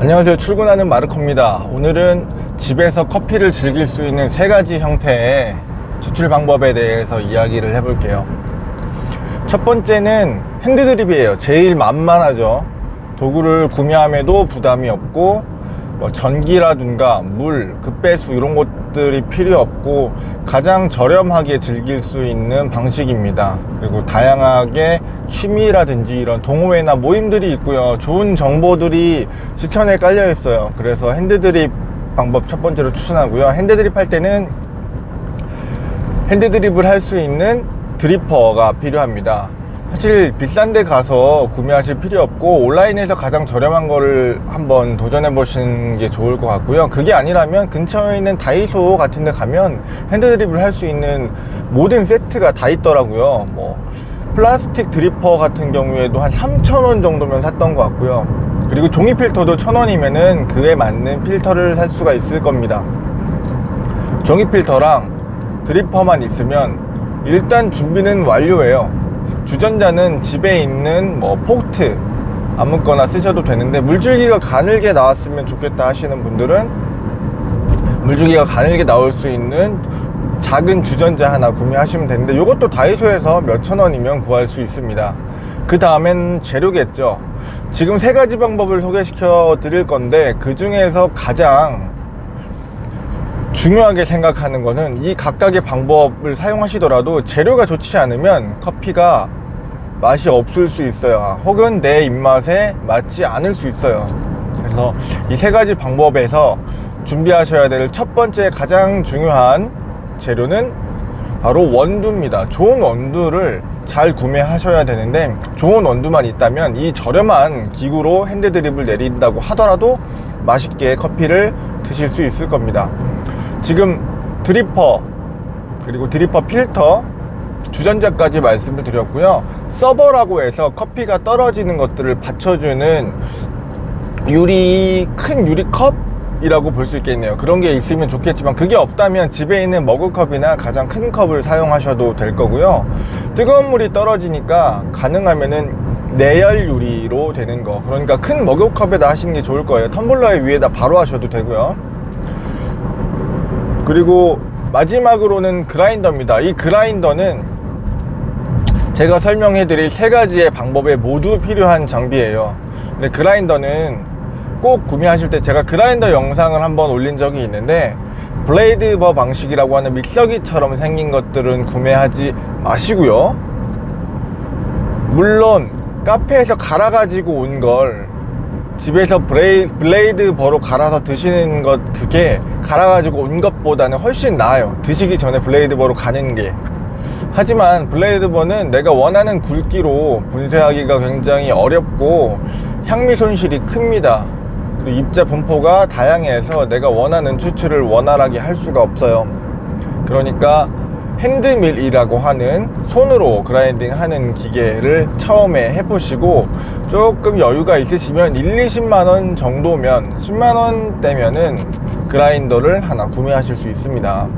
안녕하세요. 출근하는 마르코입니다. 오늘은 집에서 커피를 즐길 수 있는 세 가지 형태의 추출 방법에 대해서 이야기를 해볼게요. 첫 번째는 핸드드립이에요. 제일 만만하죠. 도구를 구매함에도 부담이 없고 뭐 전기라든가 물, 급배수 이런 것들이 필요 없고 가장 저렴하게 즐길 수 있는 방식입니다. 그리고 다양하게 취미라든지 이런 동호회나 모임들이 있고요. 좋은 정보들이 추천에 깔려 있어요. 그래서 핸드드립 방법 첫 번째로 추천하고요. 핸드드립 할 때는 핸드드립을 할 수 있는 드리퍼가 필요합니다. 사실 비싼 데 가서 구매하실 필요 없고 온라인에서 가장 저렴한 거를 한번 도전해 보시는 게 좋을 것 같고요. 그게 아니라면 근처에 있는 다이소 같은 데 가면 핸드드립을 할 수 있는 모든 세트가 다 있더라고요. 뭐 플라스틱 드리퍼 같은 경우에도 한 3,000원 정도면 샀던 것 같고요. 그리고 종이 필터도 1,000원이면은 그에 맞는 필터를 살 수가 있을 겁니다. 종이 필터랑 드리퍼만 있으면 일단 준비는 완료예요. 주전자는 집에 있는 뭐 포트 아무거나 쓰셔도 되는데 물줄기가 가늘게 나왔으면 좋겠다 하시는 분들은 물줄기가 가늘게 나올 수 있는 작은 주전자 하나 구매하시면 되는데 이것도 다이소에서 몇천 원이면 구할 수 있습니다. 그 다음엔 재료겠죠. 지금 세 가지 방법을 소개시켜 드릴 건데 그 중에서 가장 중요하게 생각하는 거는 이 각각의 방법을 사용하시더라도 재료가 좋지 않으면 커피가 맛이 없을 수 있어요. 혹은 내 입맛에 맞지 않을 수 있어요. 그래서 이 세 가지 방법에서 준비하셔야 될 첫 번째 가장 중요한 재료는 바로 원두입니다. 좋은 원두를 잘 구매하셔야 되는데 좋은 원두만 있다면 이 저렴한 기구로 핸드드립을 내린다고 하더라도 맛있게 커피를 드실 수 있을 겁니다. 지금 드리퍼 그리고 드리퍼 필터 주전자까지 말씀을 드렸고요. 서버라고 해서 커피가 떨어지는 것들을 받쳐주는 유리 큰 유리컵 이라고 볼 수 있겠네요. 그런 게 있으면 좋겠지만 그게 없다면 집에 있는 머그컵이나 가장 큰 컵을 사용하셔도 될 거고요. 뜨거운 물이 떨어지니까 가능하면은 내열 유리로 되는 거. 그러니까 큰 머그컵에다 하시는 게 좋을 거예요. 텀블러에 위에다 바로 하셔도 되고요. 그리고 마지막으로는 그라인더입니다. 이 그라인더는 제가 설명해 드릴 세 가지의 방법에 모두 필요한 장비예요. 근데 그라인더는 꼭 구매하실 때 제가 그라인더 영상을 한번 올린 적이 있는데 블레이드 버 방식이라고 하는 믹서기처럼 생긴 것들은 구매하지 마시고요. 물론 카페에서 갈아가지고 온 걸 집에서 브레이, 블레이드 버로 갈아서 드시는 것 그게 갈아가지고 온 것보다는 훨씬 나아요. 드시기 전에 블레이드 버로 가는 게. 하지만 블레이드 버는 내가 원하는 굵기로 분쇄하기가 굉장히 어렵고 향미 손실이 큽니다. 그리고 입자 분포가 다양해서 내가 원하는 추출을 원활하게 할 수가 없어요. 그러니까 핸드밀이라고 하는 손으로 그라인딩 하는 기계를 처음에 해보시고 조금 여유가 있으시면 1, 20만원 정도면 10만원 대면은 그라인더를 하나 구매하실 수 있습니다.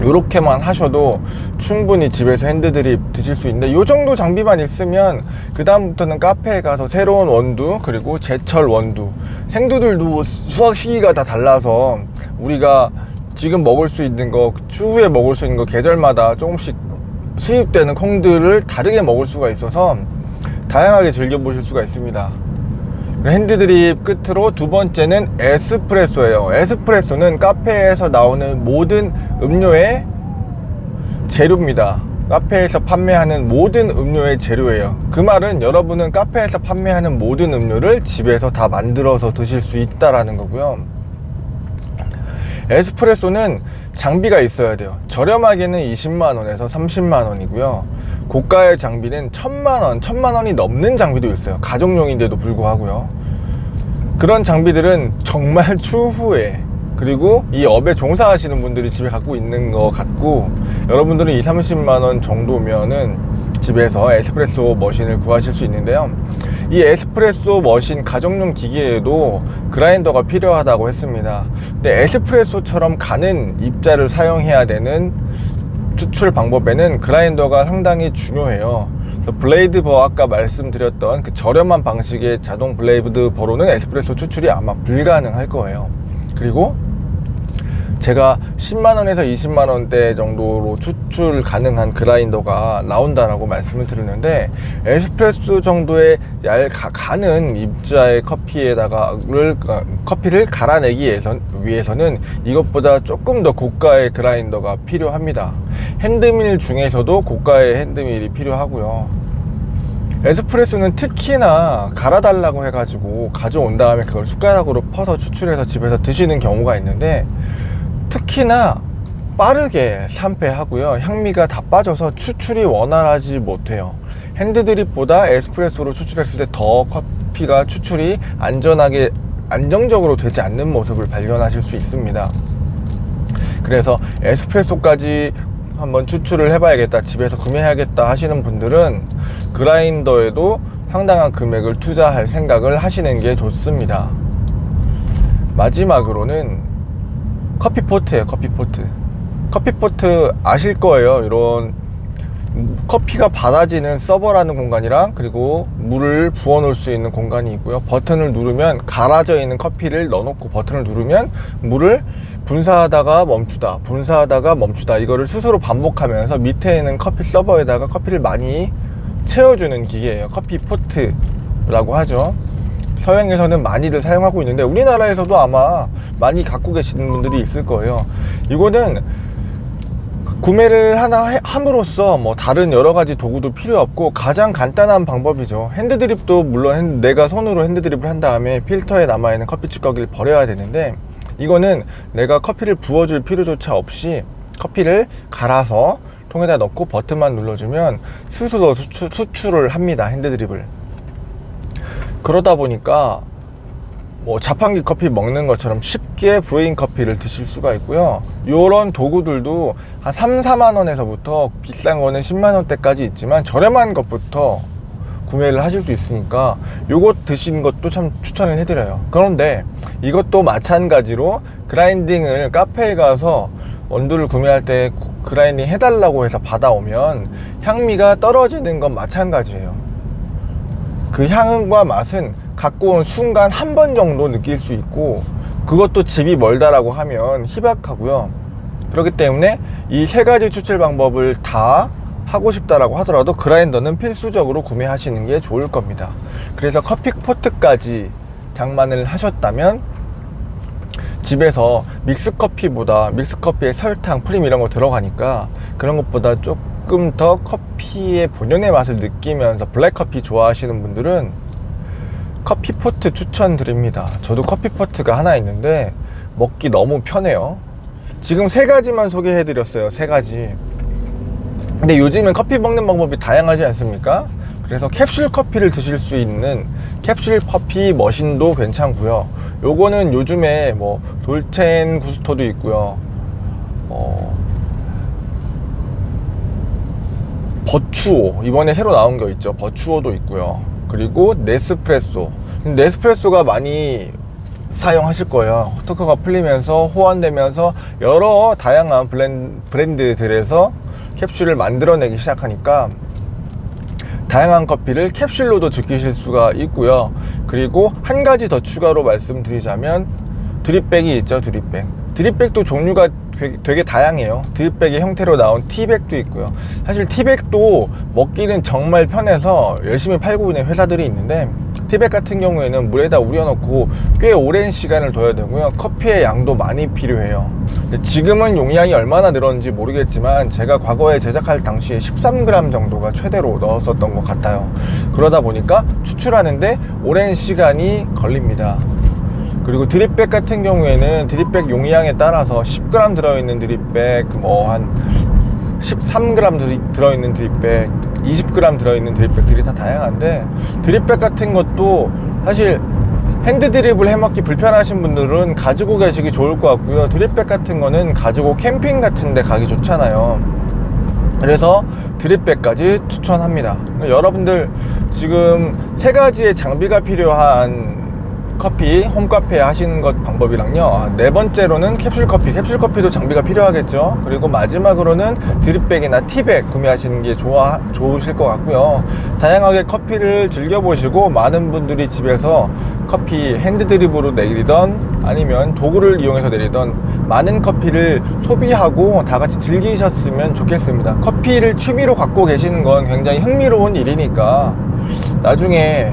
이렇게만 하셔도 충분히 집에서 핸드드립 드실 수 있는데 이 정도 장비만 있으면 그 다음부터는 카페에 가서 새로운 원두 그리고 제철 원두 생두들도 수확 시기가 다 달라서 우리가 지금 먹을 수 있는 거 추후에 먹을 수 있는 거 계절마다 조금씩 수입되는 콩들을 다르게 먹을 수가 있어서 다양하게 즐겨보실 수가 있습니다 핸드드립 끝으로 두 번째는 에스프레소예요. 에스프레소는 카페에서 나오는 모든 음료의 재료입니다. 카페에서 판매하는 모든 음료의 재료예요. 그 말은 여러분은 카페에서 판매하는 모든 음료를 집에서 다 만들어서 드실 수 있다라는 거고요. 에스프레소는 장비가 있어야 돼요. 저렴하게는 20만원에서 30만원이고요. 고가의 장비는 1000만원, 1000만원이 넘는 장비도 있어요. 가정용인데도 불구하고요. 그런 장비들은 정말 추후에 그리고 이 업에 종사하시는 분들이 집에 갖고 있는 것 같고 여러분들은 2, 30만원 정도면은 집에서 에스프레소 머신을 구하실 수 있는데요. 이 에스프레소 머신 가정용 기계에도 그라인더가 필요하다고 했습니다. 근데 에스프레소처럼 가는 입자를 사용해야 되는 추출 방법에는 그라인더가 상당히 중요해요. 블레이드 버 아까 말씀드렸던 그 저렴한 방식의 자동 블레이드 버로는 에스프레소 추출이 아마 불가능할 거예요. 그리고 제가 10만원에서 20만원대 정도로 추출 가능한 그라인더가 나온다라고 말씀을 드렸는데 에스프레소 정도의 얇 가, 가는 입자의 커피에다가 커피를 갈아내기 위해서, 위해서는 이것보다 조금 더 고가의 그라인더가 필요합니다. 핸드밀 중에서도 고가의 핸드밀이 필요하고요. 에스프레소는 특히나 갈아달라고 해가지고 가져온 다음에 그걸 숟가락으로 퍼서 추출해서 집에서 드시는 경우가 있는데 특히나 빠르게 산패하고요. 향미가 다 빠져서 추출이 원활하지 못해요. 핸드드립보다 에스프레소로 추출했을 때 더 커피가 추출이 안전하게 안정적으로 되지 않는 모습을 발견하실 수 있습니다. 그래서 에스프레소까지 한번 추출을 해봐야겠다 집에서 구매해야겠다 하시는 분들은 그라인더에도 상당한 금액을 투자할 생각을 하시는 게 좋습니다. 마지막으로는 커피포트예요 커피포트. 커피포트 아실 거예요 이런 커피가 받아지는 서버라는 공간이랑 그리고 물을 부어 놓을 수 있는 공간이 있고요. 버튼을 누르면 갈아져 있는 커피를 넣어 놓고 버튼을 누르면 물을 분사하다가 멈추다 분사하다가 멈추다. 이거를 스스로 반복하면서 밑에 있는 커피 서버에다가 커피를 많이 채워주는 기계예요. 커피 포트라고 하죠 서양에서는 많이들 사용하고 있는데 우리나라에서도 아마 많이 갖고 계시는 분들이 있을 거예요. 이거는 구매를 하나 해- 함으로써 뭐 다른 여러 가지 도구도 필요 없고 가장 간단한 방법이죠. 핸드드립도 물론 핸- 내가 손으로 핸드드립을 한 다음에 필터에 남아있는 커피 찌꺼기를 버려야 되는데 이거는 내가 커피를 부어줄 필요조차 없이 커피를 갈아서 통에다 넣고 버튼만 눌러주면 스스로 수출, 수출을 합니다 핸드드립을 그러다 보니까 뭐 자판기 커피 먹는 것처럼 쉽게 브레인 커피를 드실 수가 있고요. 요런 도구들도 한 3, 4만 원에서부터 비싼 거는 10만 원대까지 있지만 저렴한 것부터 구매를 하실 수 있으니까 요거 드시는 것도 참 추천을 해드려요. 그런데 이것도 마찬가지로 그라인딩을 카페에 가서 원두를 구매할 때 구- 그라인딩 해달라고 해서 받아오면 향미가 떨어지는 건 마찬가지예요. 그 향과 맛은 갖고 온 순간 한 번 정도 느낄 수 있고 그것도 집이 멀다라고 하면 희박하고요. 그렇기 때문에 이 세 가지 추출 방법을 다 하고 싶다라고 하더라도 그라인더는 필수적으로 구매하시는 게 좋을 겁니다. 그래서 커피 포트까지 장만을 하셨다면 집에서 믹스커피보다 믹스커피에 설탕, 프림 이런 거 들어가니까 그런 것보다 조금 더 커피의 본연의 맛을 느끼면서 블랙커피 좋아하시는 분들은 커피포트 추천드립니다. 저도 커피포트가 하나 있는데 먹기 너무 편해요. 지금 세 가지만 소개해 드렸어요. 세 가지. 근데 요즘은 커피 먹는 방법이 다양하지 않습니까? 그래서 캡슐 커피를 드실 수 있는 캡슐 커피 머신도 괜찮고요. 요거는 요즘에 뭐 돌첸 구스토도 있고요. 버추오 이번에 새로 나온 거 있죠. 버추오도 있고요. 그리고 네스프레소. 네스프레소가 많이 사용하실 거예요. 특허가 풀리면서 호환되면서 여러 다양한 블렌, 브랜드들에서 캡슐을 만들어내기 시작하니까 다양한 커피를 캡슐로도 즐기실 수가 있고요. 그리고 한 가지 더 추가로 말씀드리자면 드립백이 있죠, 드립백. 드립백도 종류가 되게, 되게 다양해요. 드립백의 형태로 나온 티백도 있고요. 사실 티백도 먹기는 정말 편해서 열심히 팔고 있는 회사들이 있는데 티백 같은 경우에는 물에다 우려놓고 꽤 오랜 시간을 둬야 되고요. 커피의 양도 많이 필요해요. 지금은 용량이 얼마나 늘었는지 모르겠지만 제가 과거에 제작할 당시에 13g 정도가 최대로 넣었었던 것 같아요. 그러다 보니까 추출하는데 오랜 시간이 걸립니다. 그리고 드립백 같은 경우에는 드립백 용량에 따라서 10g 들어있는 드립백, 뭐 한 13g 들이- 들어있는 드립백, 20g 들어있는 드립백들이 다 다양한데 드립백 같은 것도 사실 핸드 드립을 해먹기 불편하신 분들은 가지고 계시기 좋을 것 같고요. 드립백 같은 거는 가지고 캠핑 같은 데 가기 좋잖아요. 그래서 드립백까지 추천합니다. 여러분들 지금 세 가지의 장비가 필요한 커피 홈카페 하시는 것 방법이랑요. 아, 네 번째로는 캡슐 커피. 캡슐 커피도 장비가 필요하겠죠. 그리고 마지막으로는 드립백이나 티백 구매하시는 게 좋아, 좋으실 것 같고요. 다양하게 커피를 즐겨보시고 많은 분들이 집에서 커피 핸드드립으로 내리던 아니면 도구를 이용해서 내리던 많은 커피를 소비하고 다 같이 즐기셨으면 좋겠습니다. 커피를 취미로 갖고 계시는 건 굉장히 흥미로운 일이니까 나중에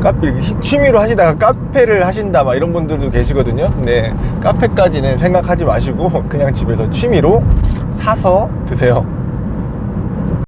카페 취미로 하시다가 카페를 하신다 막 이런 분들도 계시거든요. 근데 카페까지는 생각하지 마시고 그냥 집에서 취미로 사서 드세요